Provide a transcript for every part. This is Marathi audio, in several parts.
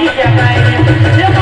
Siapa ini?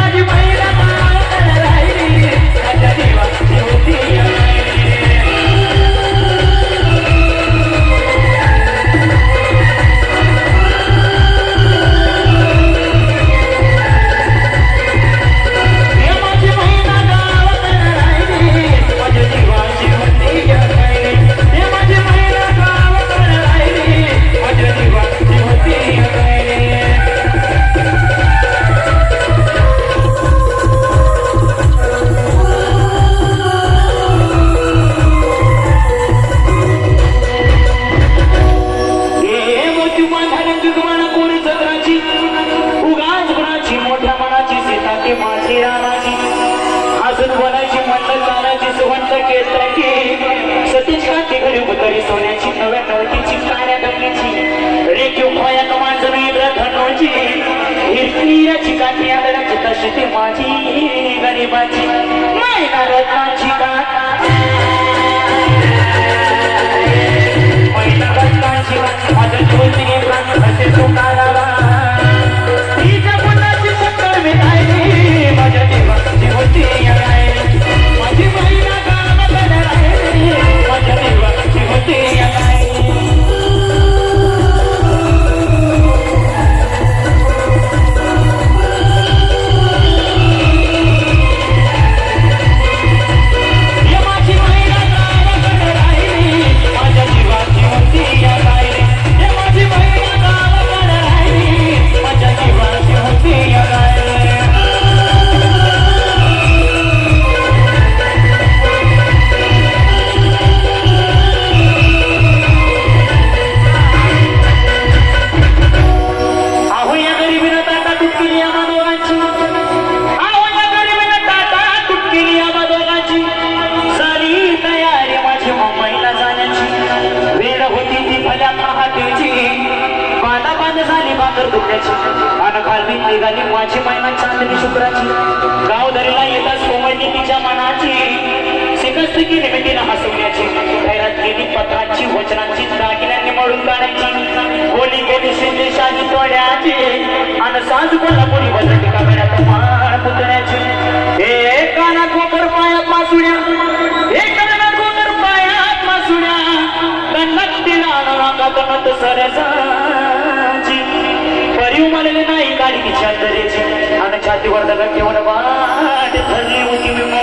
सोन्याची नव्या टोळकीची काळ्या डोकीची रेखीव खोया कमांडर धनोची हिरकियाची काठी आदराची तशी ती माझी गरिबाची. नाही रत्नाची का निघाली माझी महिना चांदणी शुक्राची. गाव धरीला येताच कोमळती तिच्या मनाची. शिकस्त की निमित्तीनं हसवण्याची खैरात गेली जीव मला नाही गाडी छान धरायची आणि छातीवर दगड ठेवून वाट धरली होती मी